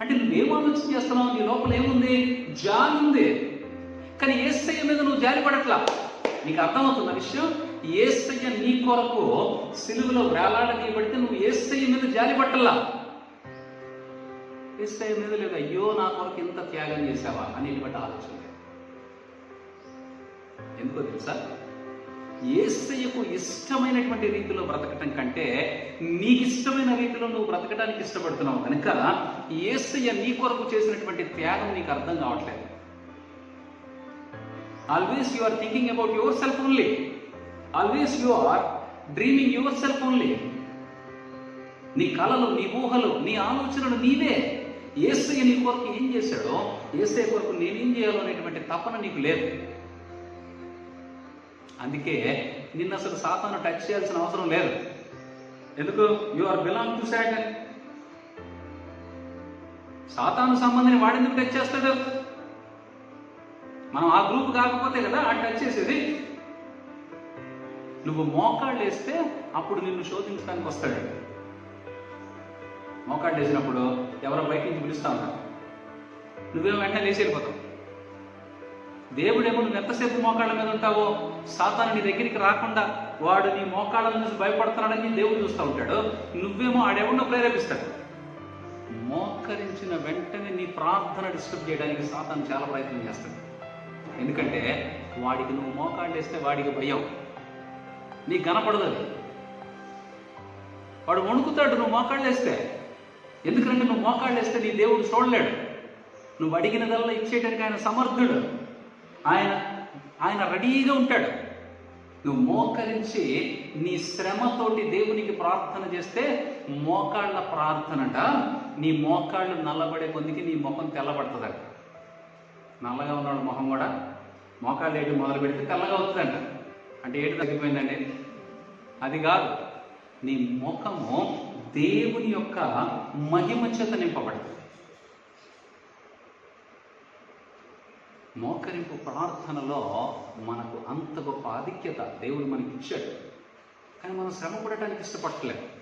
అంటే నువ్వేం ఆలోచన చేస్తున్నావు నీ లోపల ఏముంది? జాలి ఉంది. కానీ ఏసయ్య మీద నువ్వు జాలి పడట్లా? నీకు అర్థమవుతున్న విషయం? ఏసయ్య నీ కొరకు సిలువులో వేలాడనీయబడితే నువ్వు ఏసయ్య మీద జాలి పట్టలా ఏసయ్య మీద లేదు అయ్యో నా కొరకు ఇంత త్యాగం చేసావా అనేటువంటి ఆలోచన ఎందుకో తెలుసా? ఏసయ్యకు ఇష్టమైనటువంటి రీతిలో బ్రతకటం కంటే నీకు ఇష్టమైన రీతిలో నువ్వు బ్రతకడానికి ఇష్టపడుతున్నావు కనుక ఏసయ్య నీ కొరకు చేసినటువంటి త్యాగం నీకు అర్థం కావట్లేదు. Always you are thinking about yourself only always you are dreaming yourself only నీ కళలు నీ ఊహలు నీ ఆలోచనలు నీవే. ఏసయ్య నీ కొరకు ఏం చేశాడో ఏసయ్య కొరకు నేనేం చేయాలో అనేటువంటి తపన నీకు లేదు. అందుకే నిన్ను అసలు సాతాను టచ్ చేయాల్సిన అవసరం లేదు. ఎందుకు? You are belong to satan సాతాను సంబంధిని వాడెందుకు టచ్ చేస్తాడు? మనం ఆ గ్రూప్ కాకపోతే కదా ఆ టచ్ చేసేది. నువ్వు మోకాళ్ళు వేస్తే అప్పుడు నిన్ను శోధించడానికి వస్తాడు. మోకాళ్ళు వేసినప్పుడు ఎవరో బయట నుంచి పిలుస్తా ఉంటారు. నువ్వేం వెంటనే లేచి వెళ్ళిపోతావు. దేవుడేమో నువ్వు ఎంతసేపు మోకాళ్ళ మీద ఉంటావో? సాతాను నీ దగ్గరికి రాకుండా వాడు నీ మోకాళ్ళ నుంచి భయపడుతున్నాడని దేవుడు చూస్తూ ఉంటాడు. నువ్వేమో ఆడెవడో ప్రేరేపిస్తాడు. మోకరించిన వెంటనే నీ ప్రార్థన డిస్టర్బ్ చేయడానికి సాతాను చాలా ప్రయత్నం చేస్తాడు. ఎందుకంటే వాడికి నువ్వు మోకాళ్ళేస్తే వాడికి భయం. నీకు కనపడదు అది. వాడు వణుకుతాడు నువ్వు మోకాళ్ళేస్తే ఎందుకంటే నువ్వు మోకాళ్ళేస్తే నీ దేవుడు చూడలేడు. నువ్వు అడిగినదల్లా ఇచ్చేయడానికి ఆయన సమర్థుడు. ఆయన ఆయన రెడీగా ఉంటాడు. నువ్వు మోకరించి నీ శ్రమతోటి దేవునికి ప్రార్థన చేస్తే మోకాళ్ళ ప్రార్థనట. నీ మోకాళ్ళు నల్లబడే కొద్దికి నీ ముఖం తెల్లబడుతుందట. నల్లగా ఉన్నాడు ముఖం కూడా మోకాళ్ళు ఏడు మొదలు పెడితే తెల్లగా అవుతుందంట అంటే ఏడు తగ్గిపోయిందండి? అది కాదు. నీ ముఖము దేవుని యొక్క మహిమ చేత నింపబడుతుంది. మోకరింపు ప్రార్థనలో మనకు అంత గొప్ప ఆధిక్యత దేవుడు మనకి ఇచ్చాడు. కానీ మనం శ్రమ పడటానికి ఇష్టపడట్లేదు